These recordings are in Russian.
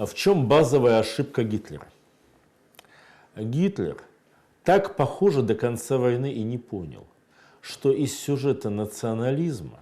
А В чем базовая ошибка Гитлера? Гитлер так, похоже, до конца войны и не понял, что из сюжета национализма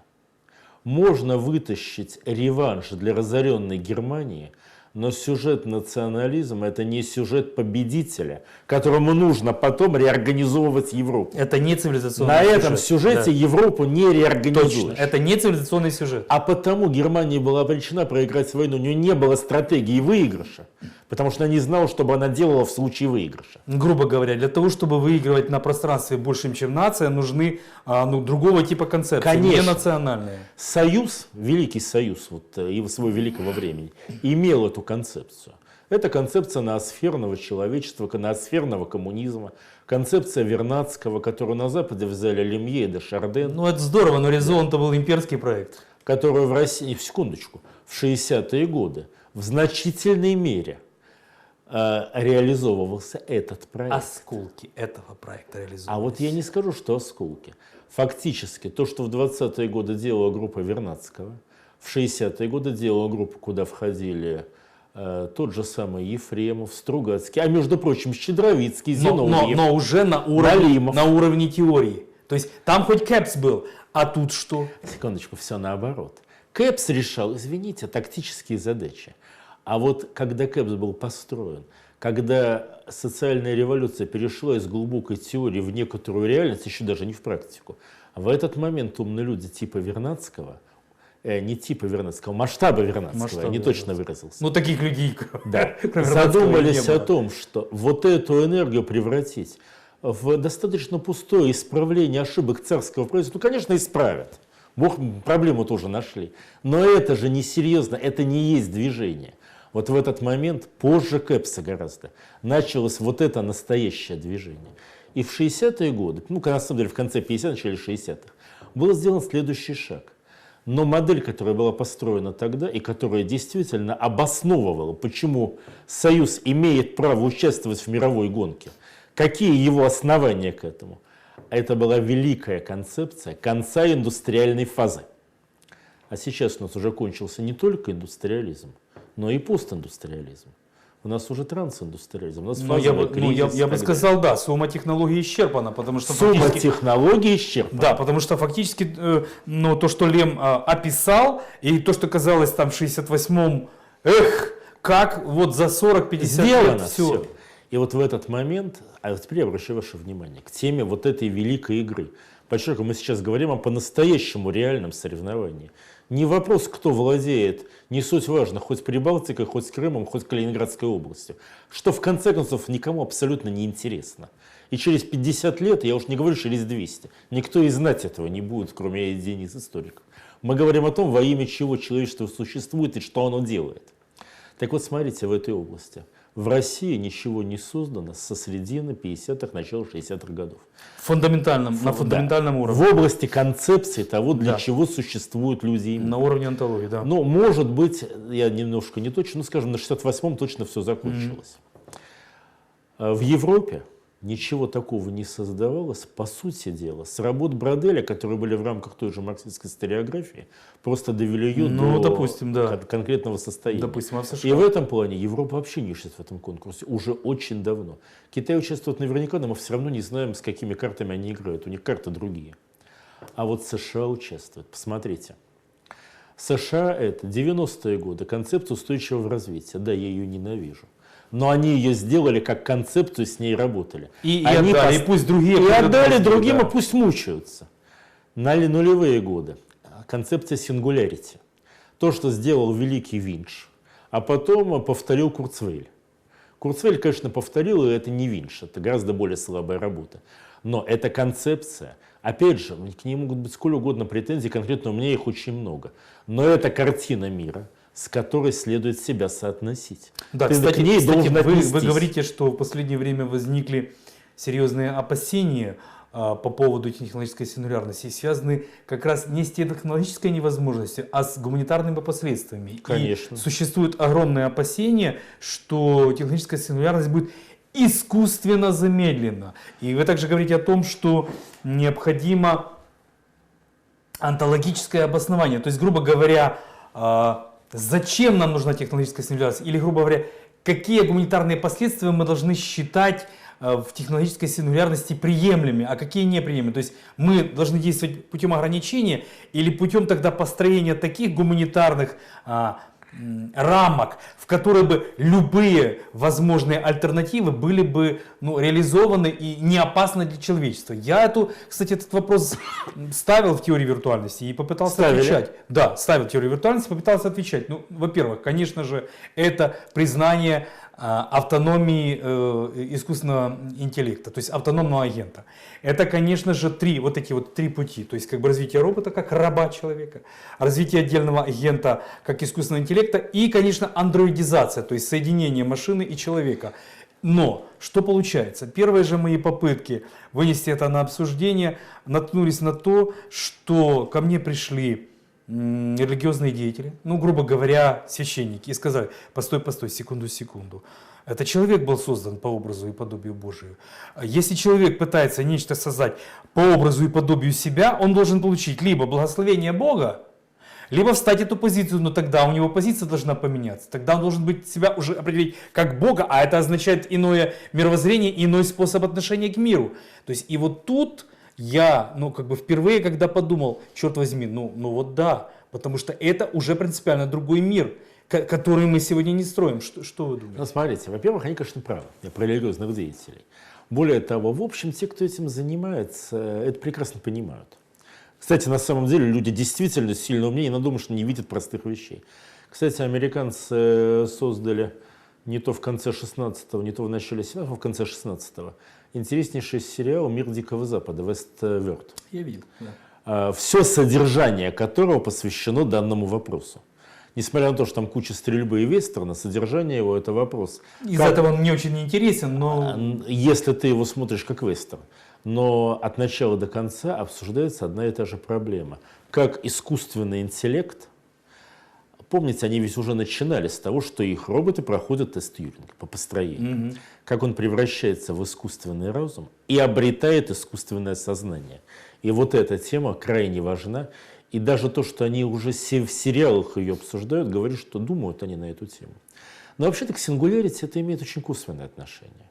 можно вытащить реванш для разоренной Германии, но сюжет национализма это не сюжет победителя, которому нужно потом реорганизовывать Европу. Это не цивилизационный На сюжет. этом сюжете Да. Европу не Точно. реорганизуешь. Это не цивилизационный сюжет. А потому Германия была обречена проиграть войну. У нее не было стратегии выигрыша, потому что она не знала, что бы она делала в случае выигрыша. Грубо говоря, для того, чтобы выигрывать на пространстве большим, чем нация, нужны а, ну, другого типа концепции, не Конечно. национальные. Союз, Великий Союз, вот э, его своего великого времени, имел эту концепцию. Это концепция ноосферного человечества, ноосферного коммунизма, концепция Вернадского, которую на Западе взяли Лемье и де Шарден, Ну это здорово, но Резон-то был имперский проект. которую в России, в секундочку, в 60-е годы в значительной мере э, реализовывался этот проект. Осколки этого проекта реализованы. А вот я не скажу, что осколки. Фактически, то, что в 20-е годы делала группа Вернадского, в 60-е годы делала группа, куда входили тот же самый Ефремов, Стругацкий, а между прочим, Щедровицкий, но, но, Зиновьев. но уже на уровне, на уровне теории. То есть там хоть Кэпс был, а тут что? Секундочку, все наоборот. Кэпс решал, извините, тактические задачи. А вот когда Кэпс был построен, когда социальная революция перешла из глубокой теории в некоторую реальность, еще даже не в практику, в этот момент умные люди типа Вернадского, э, не типа Вернадского, масштаба Вернадского, Масштаба я не точно выразился. Ну таких людей, Да. Задумались о том, что вот эту энергию превратить в достаточно пустое исправление ошибок царского правительства, ну, конечно, исправят. Бог проблему тоже нашли. Но это же не серьезно, это не есть движение. Вот в этот момент, позже Кэпса гораздо, началось вот это настоящее движение. И в 60-е годы, ну, на самом деле в конце 50-х, начале 60-х, был сделан следующий шаг. Но модель, которая была построена тогда и которая действительно обосновывала, почему Союз имеет право участвовать в мировой гонке, какие его основания к этому, это была великая концепция конца индустриальной фазы. А сейчас у нас уже кончился не только индустриализм, но и постиндустриализм. У нас уже трансиндустриализм, у нас Ну, я, бы, ну, я, кризис и я бы так сказал, да, сумма технологий исчерпана, потому что. Сумма фактически- технологий исчерпана. Да, потому что фактически э, ну, то, что Лем э, описал, и то, что казалось там в 68-м, эх, как вот за 40-50 Сделано лет все. все. И вот в этот момент, а теперь я обращаю ваше внимание к теме вот этой великой игры. Подчеркиваю, мы сейчас говорим о по-настоящему реальном соревновании. Не вопрос, кто владеет, не суть важно, хоть Прибалтикой, хоть с Крымом, хоть Калининградской областью. Что в конце концов никому абсолютно не интересно. И через 50 лет, я уж не говорю через 200, никто и знать этого не будет, кроме единиц историков. Мы говорим о том, во имя чего человечество существует и что оно делает. Так вот, смотрите, в этой области. В России ничего не создано со середины 50-х, начала 60-х годов. Фундаментальном, на фундаментальном Да. уровне. В области концепции того, для Да. чего существуют люди. и мир. На уровне антологии, да. Ну, может быть, я немножко не точно, ну, скажем, на 68-м точно все закончилось. А В Европе ничего такого не создавалось, по сути дела, с работ Броделя, которые были в рамках той же марксистской историографии, просто довели ее Ну, до допустим, да. кон- конкретного состояния. Допустим, а в И США? в этом плане Европа вообще не участвует в этом конкурсе уже очень давно. Китай участвует наверняка, но мы все равно не знаем, с какими картами они играют. У них карты другие. А вот США участвует. Посмотрите. США это 90-е годы, концепция устойчивого развития. Да, я ее ненавижу. Но они ее сделали как концепцию, с ней работали. И, и Они отдали, пос- и пусть другие... и отдали другим, да. и пусть мучаются. На нулевые годы. Концепция сингулярити. То, что сделал великий Винч, а потом повторил Курцвейль. Курцвейль, конечно, повторил, и это не Винч, это гораздо более слабая работа. Но эта концепция, опять же, к ней могут быть сколь угодно претензий, конкретно у меня их очень много. Но это картина мира, с которой следует себя соотносить. Да, Ты кстати, к ней кстати, должен вы, вы говорите, что в последнее время возникли серьезные опасения а, по поводу технологической сингулярности, и связаны как раз не с технологической невозможностью, а с гуманитарными последствиями. И Конечно. существует огромное опасение, что технологическая сингулярность будет искусственно замедлена. И вы также говорите о том, что необходимо онтологическое обоснование. То есть, грубо говоря, а, зачем нам нужна технологическая сингулярность? Или, грубо говоря, какие гуманитарные последствия мы должны считать э, в технологической сингулярности приемлемыми, а какие неприемлемы. То есть мы должны действовать путем ограничения или путем тогда построения таких гуманитарных а, рамок, в которые бы любые возможные альтернативы были бы ну, реализованы и не опасны для человечества. Я эту, кстати, этот вопрос ставил в теории виртуальности и попытался Ставили? отвечать. Да, ставил теорию виртуальности, попытался отвечать. Ну, во-первых, конечно же, это признание автономии э, искусственного интеллекта, то есть автономного агента. Это, конечно же, три, вот эти вот три пути. То есть как бы развитие робота как раба человека, развитие отдельного агента как искусственного интеллекта и, конечно, андроидизация, то есть соединение машины и человека. Но что получается? Первые же мои попытки вынести это на обсуждение наткнулись на то, что ко мне пришли религиозные деятели, ну, грубо говоря, священники, и сказали, постой, постой, секунду, секунду. Это человек был создан по образу и подобию Божию. Если человек пытается нечто создать по образу и подобию себя, он должен получить либо благословение Бога, либо встать эту позицию, но тогда у него позиция должна поменяться. Тогда он должен быть себя уже определить как Бога, а это означает иное мировоззрение, иной способ отношения к миру. То есть и вот тут я, ну как бы впервые, когда подумал, черт возьми, ну, ну вот да, потому что это уже принципиально другой мир, ко- который мы сегодня не строим. Что, что вы думаете? Ну, смотрите, во-первых, они, конечно, правы, про религиозных деятелей. Более того, в общем, те, кто этим занимается, это прекрасно понимают. Кстати, на самом деле люди действительно сильно умнее, но думаю, что не видят простых вещей. Кстати, американцы э, создали не то в конце 16-го, не то в начале 17-го, в конце 16-го, интереснейший сериал «Мир Дикого Запада», Вестверд. Я видел. да. все содержание которого посвящено данному вопросу. Несмотря на то, что там куча стрельбы и вестерна, содержание его это вопрос. Из Как- этого он мне очень интересен, но Н- Если ты его смотришь как вестерн. Но от начала до конца обсуждается одна и та же проблема. Как искусственный интеллект, помните, они ведь уже начинали с того, что их роботы проходят тест Тьюринга по построению. Как он превращается в искусственный разум и обретает искусственное сознание. И вот эта тема крайне важна. И даже то, что они уже в сериалах ее обсуждают, говорит, что думают они на эту тему. Но вообще-то к сингулярити это имеет очень косвенное отношение.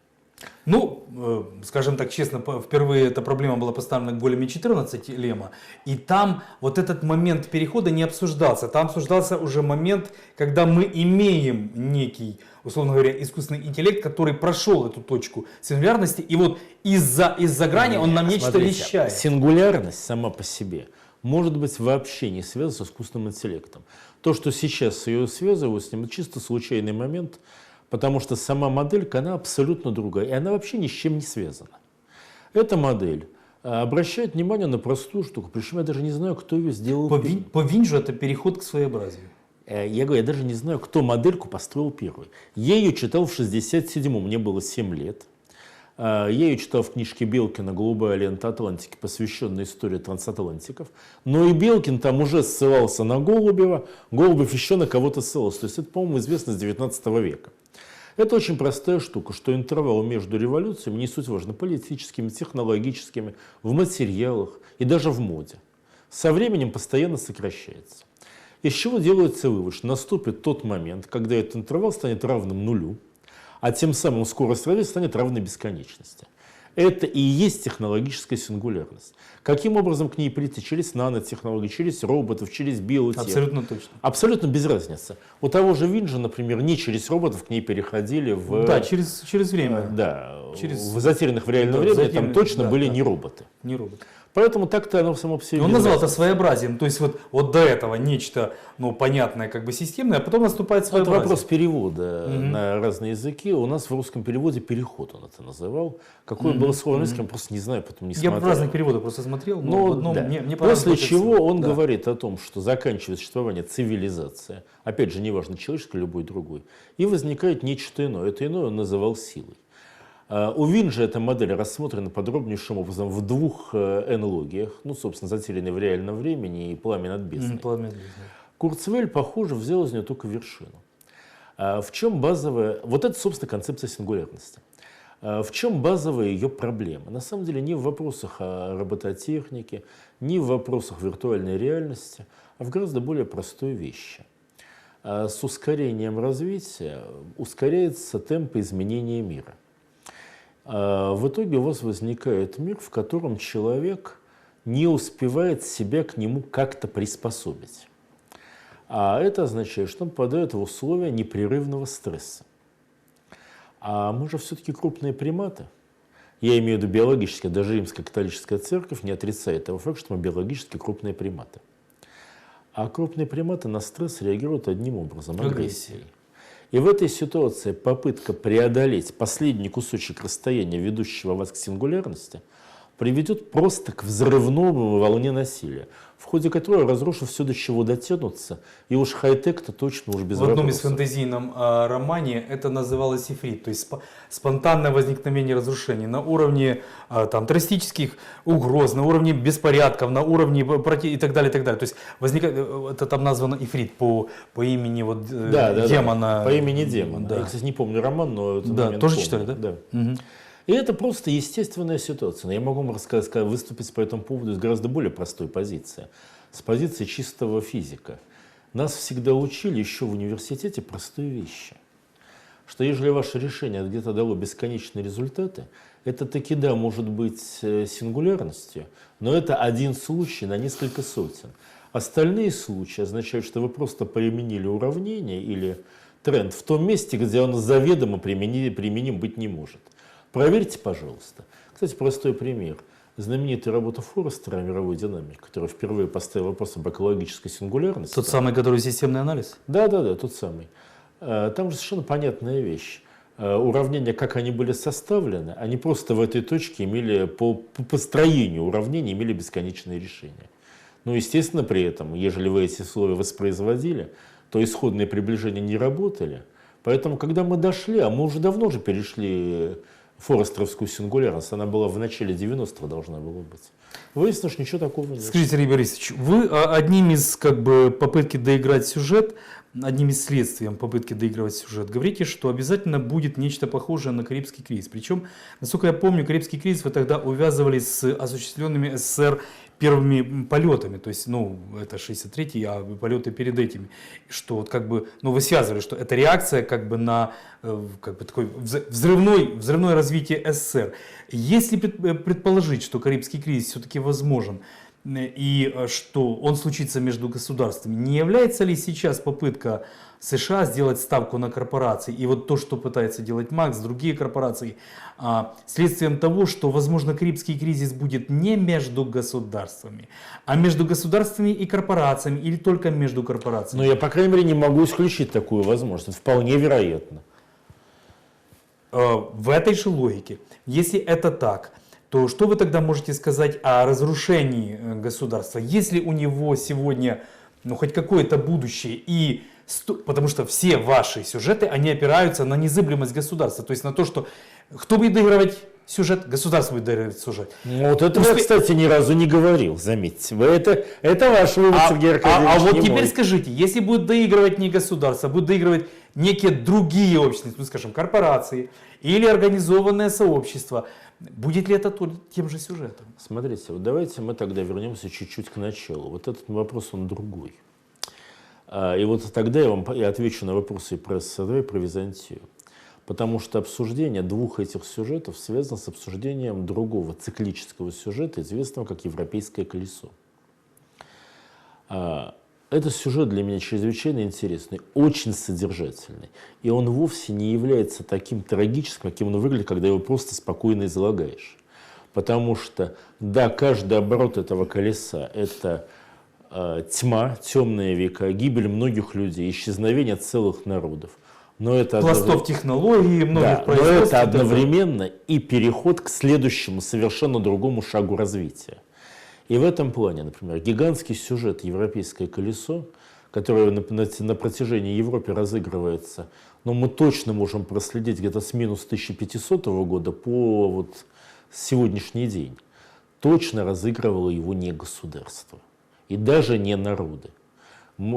Ну, э, скажем так честно, впервые эта проблема была поставлена к големи 14 Лема, и там вот этот момент перехода не обсуждался. Там обсуждался уже момент, когда мы имеем некий, условно говоря, искусственный интеллект, который прошел эту точку сингулярности, и вот из-за из грани он нам нечто Смотрите, вещает. Сингулярность сама по себе может быть вообще не связана с искусственным интеллектом. То, что сейчас ее связывают с ним, это чисто случайный момент, потому что сама моделька, она абсолютно другая, и она вообще ни с чем не связана. Эта модель а, обращает внимание на простую штуку, причем я даже не знаю, кто ее сделал. По. Вин- по Винджу это переход к своеобразию. Э, Я говорю, я даже не знаю, кто модельку построил первой. Я ее читал в 67-м, мне было 7 лет. А, Я ее читал в книжке Белкина «Голубая лента Атлантики», посвященной истории трансатлантиков. Но и Белкин там уже ссылался на Голубева, Голубев еще на кого-то ссылался. То есть это, по-моему, известно с 19 века. Это очень простая штука, что интервал между революциями, не суть важно, политическими, технологическими, в материалах и даже в моде, со временем постоянно сокращается. Из чего делается вывод, что наступит тот момент, когда этот интервал станет равным нулю, а тем самым скорость развития станет равной бесконечности. Это и есть технологическая сингулярность. Каким образом к ней прийти? Через нанотехнологии, через роботов, через биотех. Абсолютно точно. Абсолютно без разницы. У того же Винджа, например, не через роботов к ней переходили в... Да, через, через время. да, через- в затерянных в реальном Да, времени, там точно да, были да. не роботы. Не робот. Поэтому так-то оно само по себе он назвал это своеобразием. То есть вот, вот до этого нечто ну, понятное, как бы системное, а потом наступает Это своеобразие. вопрос перевода Мгм. на разные языки. У нас в русском переводе переход он это называл. Какое было слово в английском, я просто не знаю, потом не Я смотрел. в разных переводах просто смотрел, но Ну, в одном да. мне, мне После чего он. Да. говорит о том, что заканчивает существование цивилизация, опять же, неважно, человеческая, любой другой, и возникает нечто иное. Это иное он называл силой. А, У Винджа эта модель рассмотрена подробнейшим образом в двух э, энлогиях, ну, собственно, затерянной в реальном времени и пламя над бездной. Пламя. Курцвель, похоже, взял из нее только вершину. А В чем базовая, вот это, собственно, концепция сингулярности. В чем базовая ее проблема? На самом деле не в вопросах о робототехнике, не в вопросах виртуальной реальности, а в гораздо более простой вещи. с ускорением развития ускоряется темп изменения мира. А В итоге у вас возникает мир, в котором человек не успевает себя к нему как-то приспособить. А это означает, что он попадает в условия непрерывного стресса. А мы же все-таки крупные приматы. Я имею в виду биологически, даже римская католическая церковь не отрицает того факта, что мы биологически крупные приматы. А крупные приматы на стресс реагируют одним образом – агрессией. И в этой ситуации попытка преодолеть последний кусочек расстояния, ведущего вас к сингулярности, приведет просто к взрывному волне насилия, в ходе которой разрушив все, до чего дотянуться, и уж хай-тек-то точно уж без В одном из фэнтезийном а, романе это называлось ифрит, то есть спо- спонтанное возникновение разрушений на уровне а, там террористических угроз, на уровне беспорядков, на уровне проти- и так далее, и так далее. То есть возникает, э, это там названо ифрит по, по имени вот э, Да, да, да. демона. По имени демона. Да. Я, кстати, не помню роман, но этот Да, тоже помню. читали, да? Да. Мгм. И это просто естественная ситуация. Но я могу вам рассказать, выступить по этому поводу с гораздо более простой позиции. С позиции чистого физика. Нас всегда учили еще в университете простые вещи. Что если ваше решение где-то дало бесконечные результаты, это таки да, может быть э, сингулярностью, но это один случай на несколько сотен. Остальные случаи означают, что вы просто применили уравнение или тренд в том месте, где он заведомо примени- применим быть не может. Проверьте, пожалуйста. Кстати, простой пример. Знаменитая работа Форестера о мировой динамике, которая впервые поставила вопрос об экологической сингулярности. Тот самый, который системный анализ? Да, да, да, тот самый. Э, Там же совершенно понятная вещь. Э, Уравнения, как они были составлены, они просто в этой точке имели, по, по построению уравнений имели бесконечные решения. Но, естественно, при этом, ежели вы эти условия воспроизводили, то исходные приближения не работали. Поэтому, когда мы дошли, а мы уже давно же перешли форестровскую сингулярность, она была в начале 90-х должна была быть. Выяснилось, что ничего такого нет. Скажите, Сергей Борисович, вы а, одним из как бы попытки доиграть сюжет, одним из следствием попытки доигрывать сюжет, говорите, что обязательно будет нечто похожее на Карибский кризис. Причем, насколько я помню, Карибский кризис вы тогда увязывали с осуществленными СССР первыми полетами, то есть, ну, это 63-й, а полеты перед этими, что вот как бы, ну, вы связывали, что это реакция как бы на э, как бы такой вз- взрывной, взрывное развитие СССР. Если э, предположить, что Карибский кризис все-таки возможен, э, и что он случится между государствами, не является ли сейчас попытка США сделать ставку на корпорации, и вот то, что пытается делать Макс, другие корпорации, а, следствием того, что, возможно, Карибский кризис будет не между государствами, а между государствами и корпорациями, или только между корпорациями? Но я, по крайней мере, не могу исключить такую возможность. Это вполне вероятно. Э, в этой же логике, если это так, то что вы тогда можете сказать о разрушении э, государства? Если у него сегодня ну, хоть какое-то будущее и Потому что все ваши сюжеты, они опираются на незыблемость государства. То есть на то, что кто будет доигрывать сюжет, государство будет доигрывать сюжет. Ну, Вот это я, Успе- кстати, ни разу не говорил, заметьте. Вы это, это ваш вывод, А, Сергей а- Аркадьевич, а вот не теперь мой. скажите, если будет доигрывать не государство, а будут доигрывать некие другие общества, ну скажем, корпорации или организованное сообщество, будет ли это то- тем же сюжетом? Смотрите, вот давайте мы тогда вернемся чуть-чуть к началу. Вот этот вопрос, он другой. А, И вот тогда я вам я отвечу на вопросы про СССР, и про Византию. Потому что обсуждение двух этих сюжетов связано с обсуждением другого циклического сюжета, известного как «Европейское колесо». А, Этот сюжет для меня чрезвычайно интересный, очень содержательный. И он вовсе не является таким трагическим, каким он выглядит, когда его просто спокойно излагаешь. Потому что, да, каждый оборот этого колеса – это тьма, темные века, гибель многих людей, исчезновение целых народов. Но это Пластов технологий, многих да, но производств. это так далее. одновременно и переход к следующему совершенно другому шагу развития. И в этом плане, например, гигантский сюжет «Европейское колесо», которое на, на- на протяжении Европы разыгрывается, но мы точно можем проследить где-то с минус 1500 года по вот сегодняшний день, точно разыгрывало его не государство и даже не народы.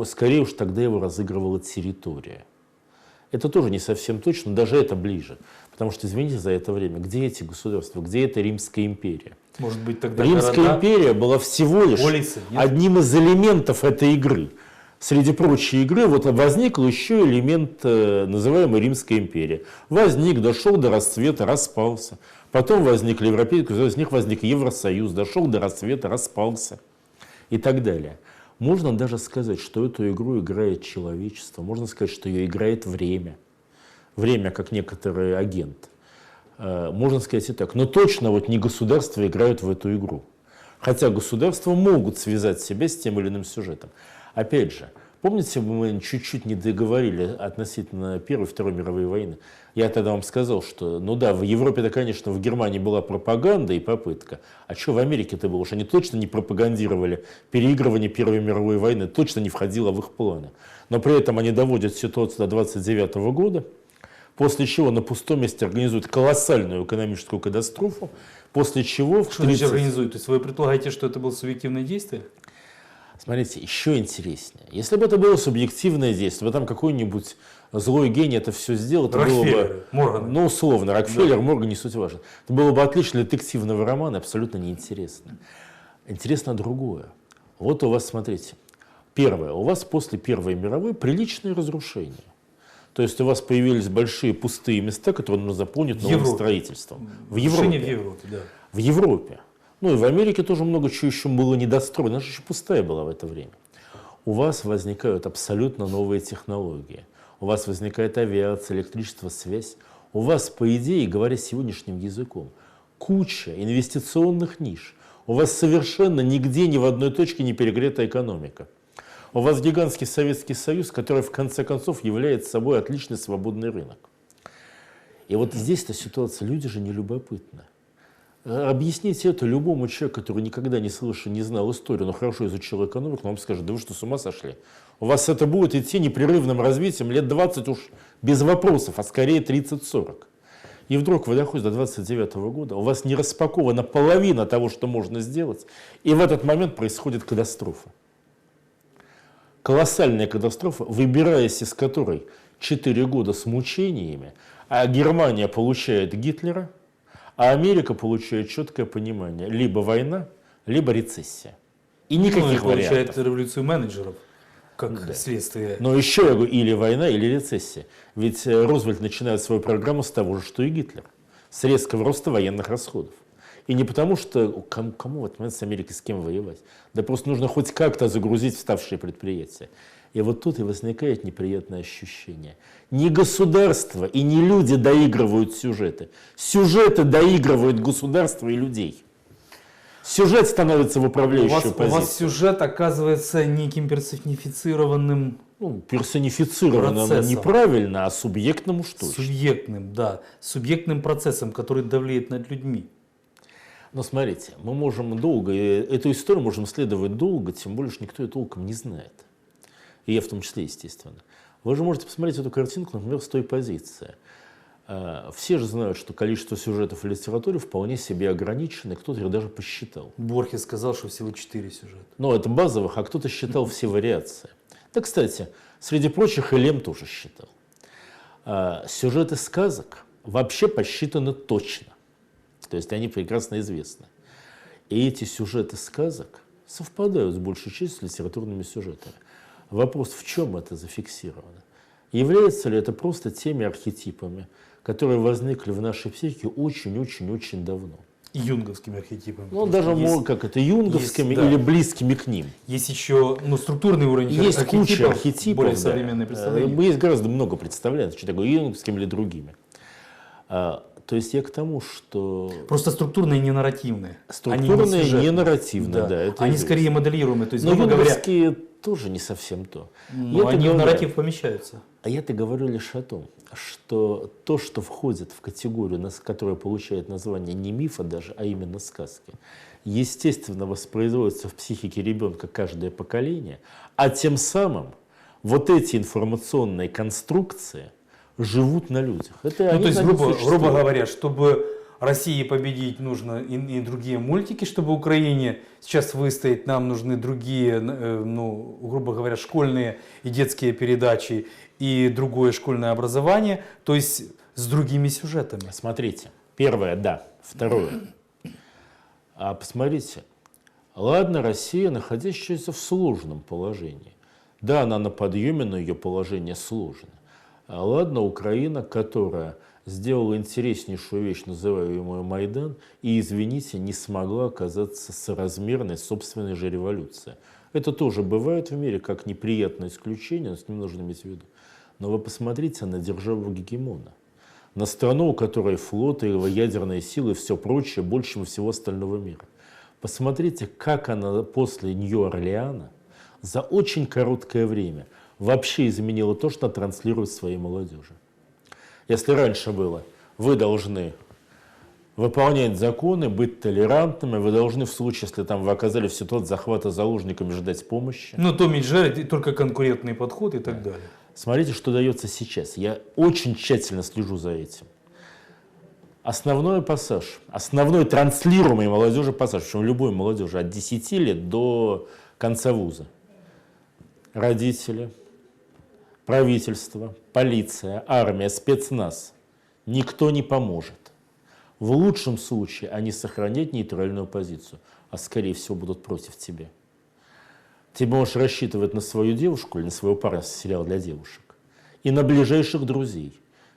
Скорее уж тогда его разыгрывала территория. Это тоже не совсем точно, даже это ближе. Потому что, извините за это время, где эти государства, где эта Римская империя? Может быть, тогда Римская города, империя была всего лишь нет? одним из элементов этой игры. Среди прочей игры вот возникл еще элемент, э, называемый Римской империи. Возник, дошел до расцвета, распался. Потом возник Европейский Союз, из них возник Евросоюз, дошел до расцвета, распался и так далее. Можно даже сказать, что эту игру играет человечество, можно сказать, что ее играет время. Время как некоторый агент. Э, Можно сказать и так. Но точно вот не государства играют в эту игру. Хотя государства могут связать себя с тем или иным сюжетом. Опять же, помните, мы чуть-чуть не договорили относительно Первой и Второй мировой войны? Я тогда вам сказал, что, ну да, в Европе-то, конечно, в Германии была пропаганда и попытка. А что в Америке-то было? Уж они точно не пропагандировали переигрывание Первой мировой войны, точно не входило в их планы. Но при этом они доводят ситуацию до 29 года, после чего на пустом месте организуют колоссальную экономическую катастрофу, после чего в Что значит 30 организует? То есть вы предполагаете, что это было субъективное действие? Смотрите, еще интереснее. Если бы это было субъективное действие, бы там какой-нибудь злой гений это все сделал, это было бы, Морганы. ну, условно, Рокфеллер, Морган, не суть важно. Это было бы отлично детективного романа, абсолютно неинтересно. Интересно другое. Вот у вас, смотрите, первое, у вас после Первой мировой приличные разрушения. То есть у вас появились большие пустые места, которые нужно заполнить новым Европе. строительством. В Европе. в Европе, да. В Европе. Ну и в Америке тоже много чего еще было недостроено. Она же еще пустая была в это время. У вас возникают абсолютно новые технологии. У вас возникает авиация, электричество, связь. У вас, по идее, говоря сегодняшним языком, куча инвестиционных ниш. У вас совершенно нигде, ни в одной точке не перегрета экономика. У вас гигантский Советский Союз, который в конце концов является собой отличный свободный рынок. И вот здесь-то ситуация, люди же не любопытны. Объясните это любому человеку, который никогда не слышал, не знал историю, но хорошо изучил экономику, он вам скажет, да вы что, с ума сошли? У вас это будет идти непрерывным развитием лет 20 уж без вопросов, а скорее 30-40. И вдруг вы доходите до 29 года, у вас не распакована половина того, что можно сделать, и в этот момент происходит катастрофа. Колоссальная катастрофа, выбираясь из которой 4 года с мучениями, а Германия получает Гитлера, а Америка получает четкое понимание, либо война, либо рецессия. И Ну, никаких получает вариантов. революцию менеджеров как Да. следствие. Но еще я говорю, или война, или рецессия. Ведь э, Рузвельт начинает свою программу с того же, что и Гитлер. С резкого роста военных расходов. И не потому, что кому, кому в этот момент с Америкой с кем воевать. Да просто нужно хоть как-то загрузить вставшие предприятия. И вот тут и возникает неприятное ощущение. Не государство и не люди доигрывают сюжеты. Сюжеты доигрывают государство и людей. Сюжет становится в У управляющую вас, у позицию. вас сюжет оказывается неким персонифицированным, ну, персонифицированным Процессом. неправильно, а субъектным уж точно. субъектным, да, субъектным процессом, который давлеет над людьми. Но смотрите, мы можем долго, эту историю можем исследовать долго, тем более, что никто ее толком не знает. И я в том числе, естественно. Вы же можете посмотреть эту картинку, например, с той позиции. Э, Все же знают, что количество сюжетов в литературе вполне себе ограничено, и кто-то их даже посчитал. Борхе сказал, что всего четыре сюжета. Но это базовых, а кто-то считал все вариации. Да, кстати, среди прочих и Лем тоже считал. А, Сюжеты сказок вообще посчитаны точно. То есть они прекрасно известны. И эти сюжеты сказок совпадают с большей частью с литературными сюжетами. Вопрос, в чем это зафиксировано? Является ли это просто теми архетипами, которые возникли в нашей психике очень-очень-очень давно? Юнговскими архетипами. Ну, даже, есть, мол, как это, юнговскими есть, да. или близкими к ним. есть еще ну, структурный уровень Есть архетипов, куча архетипов. более да. современное представление. Э, Есть гораздо много представлений, что такое юнговским или другими. А, то есть я к тому, что Просто структурные, не нарративные. Не структурные, сюжетные. не нарративные, да, это Они скорее моделируемые. То есть, Но грубо говоря, юнговские тоже не совсем то. ну, Я-то они в говорю- нарратив помещаются. А я-то говорю лишь о том, что то, что входит в категорию, которая получает название не мифа даже, а именно сказки, естественно воспроизводится в психике ребенка каждое поколение, а тем самым вот эти информационные конструкции живут на людях. Это Ну, они то есть, грубо, грубо говоря, чтобы России победить, нужно и, и другие мультики, чтобы Украине сейчас выстоять, нам нужны другие, э, ну, грубо говоря, школьные и детские передачи и другое школьное образование, то есть с другими сюжетами. Смотрите, первое, да. Второе. А посмотрите, ладно, Россия, находящаяся в сложном положении. Да, она на подъеме, но ее положение сложно. А ладно, Украина, которая сделала интереснейшую вещь, называемую Майдан, и, извините, не смогла оказаться соразмерной собственной же революции. Это тоже бывает в мире, как неприятное исключение, но с ним нужно иметь в виду. Но вы посмотрите на державу гегемона. На страну, у которой флот, и ядерные силы и все прочее больше всего остального мира. Посмотрите, как она после Нью-Орлеана за очень короткое время вообще изменила то, что транслирует своей молодежи. Если раньше было, вы должны выполнять законы, быть толерантными, вы должны в случае, если там вы оказались в ситуации захвата заложниками, ждать помощи. Ну, Том и Джерри, только конкурентный подход и так далее. Смотрите, что дается сейчас. Я очень тщательно слежу за этим. Основной пассаж, основной транслируемый молодежи пассаж, причем любой молодежи от 10 лет до конца вуза. Родители, правительство, полиция, армия, спецназ. Никто не поможет. В лучшем случае они сохранят нейтральную позицию, а скорее всего будут против тебя. Ты можешь рассчитывать на свою девушку или на своего парня сериал для девушек. И на ближайших друзей.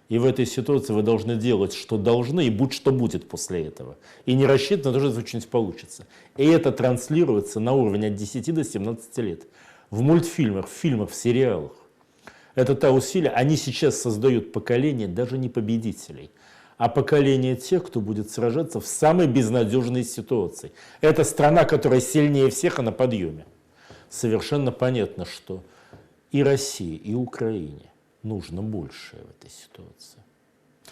И в этой ситуации вы должны делать, что должны, и будь что будет после этого. И не рассчитывать на то, что что-нибудь получится. И это транслируется на уровне от 10 до 17 лет. В мультфильмах, в фильмах, в сериалах. Это та усилия, они сейчас создают поколение даже не победителей, а поколение тех, кто будет сражаться в самой безнадежной ситуации. Это страна, которая сильнее всех, а на подъеме. Совершенно понятно, что и России, и Украине нужно большее в этой ситуации.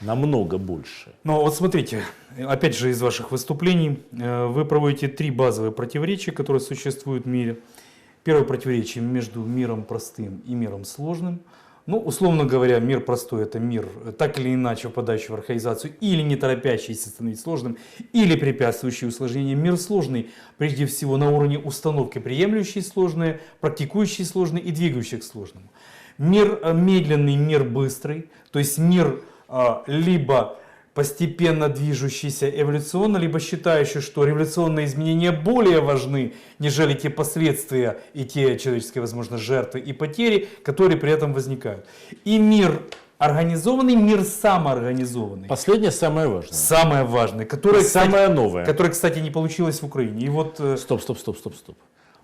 Намного больше. Но вот смотрите, опять же из ваших выступлений, э, вы проводите три базовые противоречия, которые существуют в мире. Первое противоречие между миром простым и миром сложным. Ну, условно говоря, мир простой – это мир, э, так или иначе впадающий в архаизацию, или не торопящийся становиться сложным, или препятствующий усложнению. Мир сложный, прежде всего, на уровне установки, приемлющий сложное, практикующий сложное и двигающий к сложному. Мир э, медленный, мир быстрый, то есть мир а, либо постепенно движущийся эволюционно, либо считающий, что революционные изменения более важны, нежели те последствия и те человеческие, возможно, жертвы и потери, которые при этом возникают. И мир организованный, мир самоорганизованный. Последнее самое важное. Самое важное, которое, самое кстати, новое. которое, кстати, не получилось в Украине. И вот э, Стоп, стоп, стоп, стоп, стоп.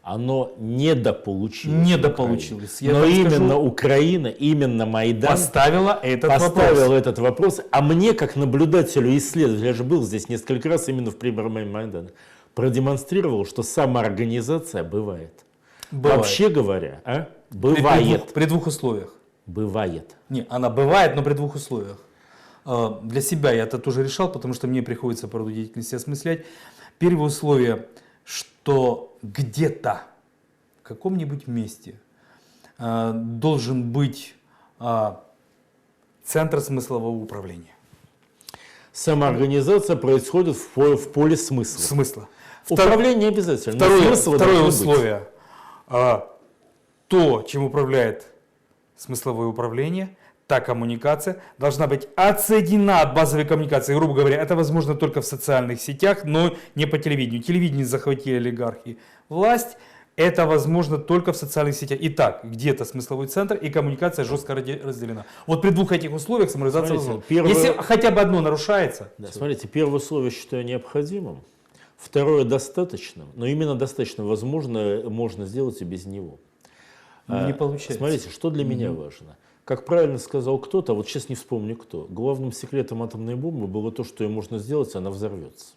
Оно недополучилось. недополучилось. Я. Но вам скажу, именно Украина, именно Майдан поставила этот поставил вопрос. этот вопрос. А мне, как наблюдателю и исследователю, я же был здесь несколько раз именно в примере Майдана, продемонстрировал, что самоорганизация бывает. Бывает. Вообще говоря, а? При- При, бывает. двух, при двух условиях. Бывает. Не, она бывает, но при двух условиях. А, Для себя я это тоже решал, потому что мне приходится по роду деятельности осмыслять. Первое условие, что где-то, в каком-нибудь месте а, должен быть а, центр смыслового управления. Самоорганизация происходит в поле, в поле смысла. Смысла. Втор- Управление обязательно. но Второе, второе должен быть. условие. А, то, чем управляет смысловое управление, та коммуникация должна быть отсоединена от базовой коммуникации. Грубо говоря, это возможно только в социальных сетях, но не по телевидению. Телевидение захватили олигархи. Власть это возможно только в социальных сетях. Итак, где-то смысловой центр и коммуникация жестко разделена. Вот при двух этих условиях самореализация Смотрите, первое- Если хотя бы одно нарушается, Да, смотрите, первое условие считаю необходимым, второе достаточным, но именно достаточно возможно можно сделать и без него. не А, получается. Смотрите, что для меня важно. Как правильно сказал кто-то, вот сейчас не вспомню кто, главным секретом атомной бомбы было то, что ее можно сделать, и она взорвется.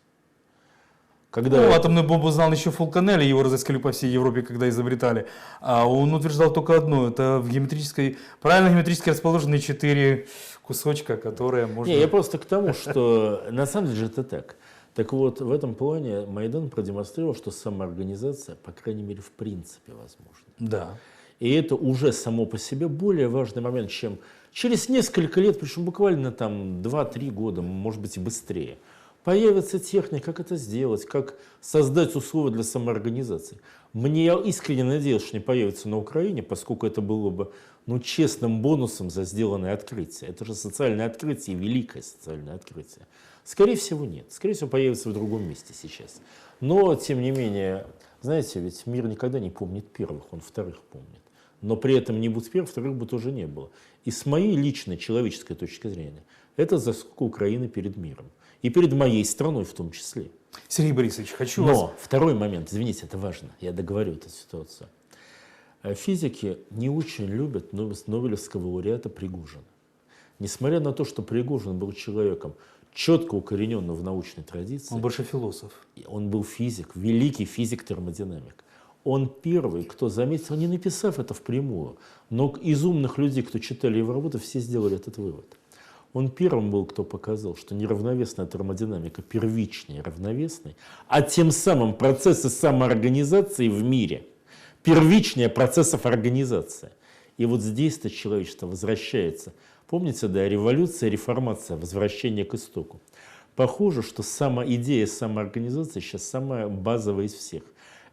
Когда Ну, атомную бомбу знал еще Фулканелли, его разыскали по всей Европе, когда изобретали. А он утверждал только одно, это в геометрической, правильно геометрически расположенные четыре кусочка, которые можно... Не, я просто к тому, что на самом деле же это так. Так вот, в этом плане Майдан продемонстрировал, что самоорганизация, по крайней мере, в принципе, возможна. Да. И это уже само по себе более важный момент, чем через несколько лет, причем буквально там 2-3 года, может быть и быстрее, появится техника, как это сделать, как создать условия для самоорганизации. Мне я искренне надеюсь, что не появится на Украине, поскольку это было бы ну, честным бонусом за сделанное открытие. Это же социальное открытие, великое социальное открытие. Скорее всего, нет. Скорее всего, появится в другом месте сейчас. Но, тем не менее, знаете, ведь мир никогда не помнит первых, он вторых помнит. Но при этом не будь первым, вторых бы тоже не было. И с моей личной человеческой точки зрения, это заслуга Украины перед миром. И перед моей страной в том числе. Сергей Борисович, хочу вас... Но второй момент, извините, это важно, я договорю эту ситуацию. Э, Физики не очень любят Нобе- Нобелевского лауреата Пригожина. Несмотря на то, что Пригожин был человеком четко укорененным в научной традиции, Он больше философ. Он был физик, великий физик-термодинамик. Он первый, кто заметил, не написав это впрямую, но из умных людей, кто читали его работы, все сделали этот вывод. Он первым был, кто показал, что неравновесная термодинамика первичнее равновесной, а тем самым процессы самоорганизации в мире первичнее процессов организации. И вот здесь-то человечество возвращается. Помните, да, революция, реформация, возвращение к истоку. Похоже, что сама идея самоорганизации сейчас самая базовая из всех.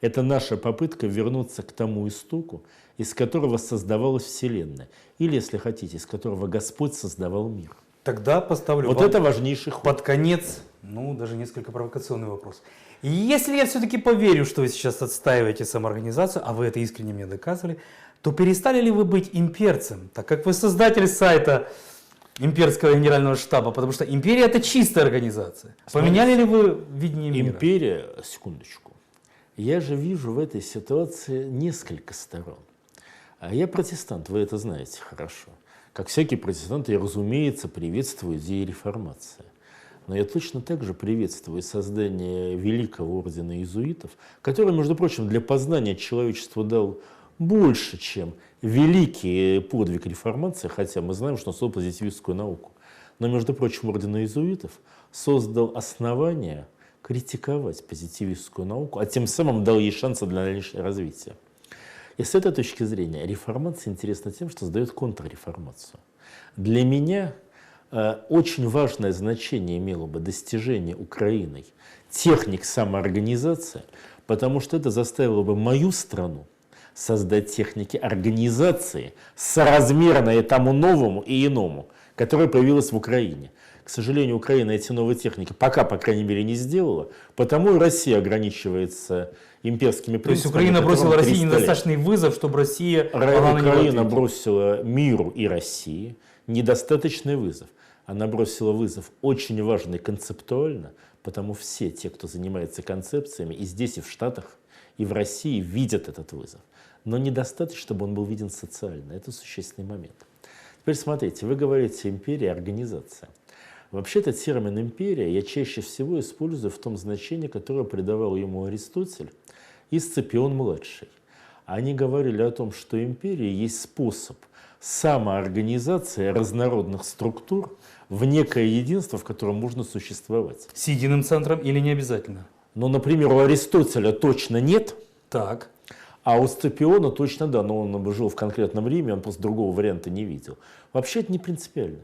Это наша попытка вернуться к тому истоку, из которого создавалась Вселенная. Или, если хотите, из которого Господь создавал мир. Тогда поставлю Вот это важнейший ход. под конец, ну, даже несколько провокационный вопрос. Если я все-таки поверю, что вы сейчас отстаиваете самоорганизацию, а вы это искренне мне доказывали, то перестали ли вы быть имперцем, так как вы создатель сайта имперского генерального штаба, потому что империя это чистая организация. Поменяли ли вы видение мира? Империя, секундочку. Я же вижу в этой ситуации несколько сторон. А я протестант, вы это знаете хорошо. Как всякий протестант, я, разумеется, приветствую идеи реформации. Но я точно так же приветствую создание великого ордена иезуитов, который, между прочим, для познания человечеству дал больше, чем великий подвиг реформации, хотя мы знаем, что он создал позитивистскую науку. Но, между прочим, орден иезуитов создал основания критиковать позитивистскую науку, а тем самым дал ей шансы для дальнейшего развития. И с этой точки зрения реформация интересна тем, что задает контрреформацию. Для меня э, очень важное значение имело бы достижение Украиной техник самоорганизации, потому что это заставило бы мою страну создать техники организации, соразмерные тому новому и иному, которое появилось в Украине. К сожалению, Украина эти новые техники пока, по крайней мере, не сделала, потому и Россия ограничивается имперскими То есть принципами. Украина бросила России 300 лет. недостаточный вызов, чтобы Россия Ра- Украина бросила миру и России недостаточный вызов. Она бросила вызов очень важный концептуально, потому все те, кто занимается концепциями и здесь, и в Штатах, и в России, видят этот вызов. Но недостаточно, чтобы он был виден социально. Это существенный момент. Теперь смотрите, вы говорите империя, организация. Вообще-то термин империя я чаще всего использую в том значении, которое придавал ему Аристотель и Сципион-младший. Они говорили о том, что империя есть способ самоорганизации разнородных структур в некое единство, в котором можно существовать. С единым центром или не обязательно? Но, например, у Аристотеля точно нет, Так. а у Сципиона точно да, но он жил в конкретном Риме, он просто другого варианта не видел. Вообще это не принципиально.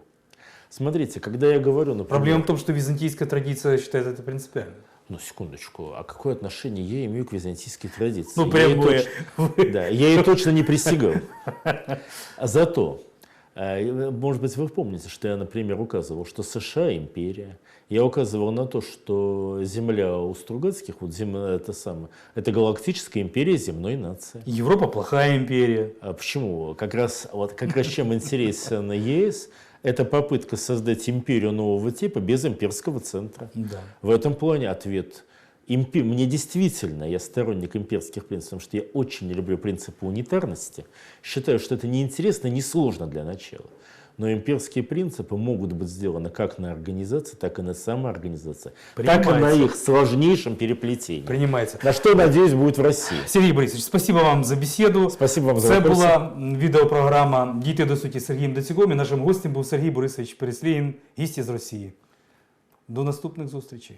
Смотрите, когда я говорю, например... Проблема в том, что византийская традиция считает это принципиально. Ну, секундочку, а какое отношение я имею к византийской традиции? Ну, Я ей точ- Да, я ей точно не присягал. А Зато, э, может быть, вы помните, что я, например, указывал, что США империя. Я указывал на то, что земля у Стругацких, вот земля это самое, это галактическая империя земной нации. Европа плохая империя. А почему? Как раз, вот, как раз чем интересен ЕС, это попытка создать империю нового типа без имперского центра. Да. В этом плане ответ. Импи- Мне действительно, я сторонник имперских принципов, потому что я очень не люблю принципы унитарности. Считаю, что это неинтересно и несложно для начала Но имперские принципы могут быть сделаны как на организации, так и на самоорганизации, так и на Принимается. их сложнейшем переплетении. Принимается. На что, надеюсь, будет в России. Сергій Борисович, спасибо вам за бесіду. Спасибо вам за Це вопросы. була м, відеопрограма Діти до суті з Сергієм Доцюком. І нашим гостем був Сергій Борисович Переслєєн, гість із Росії. До наступних зустрічей.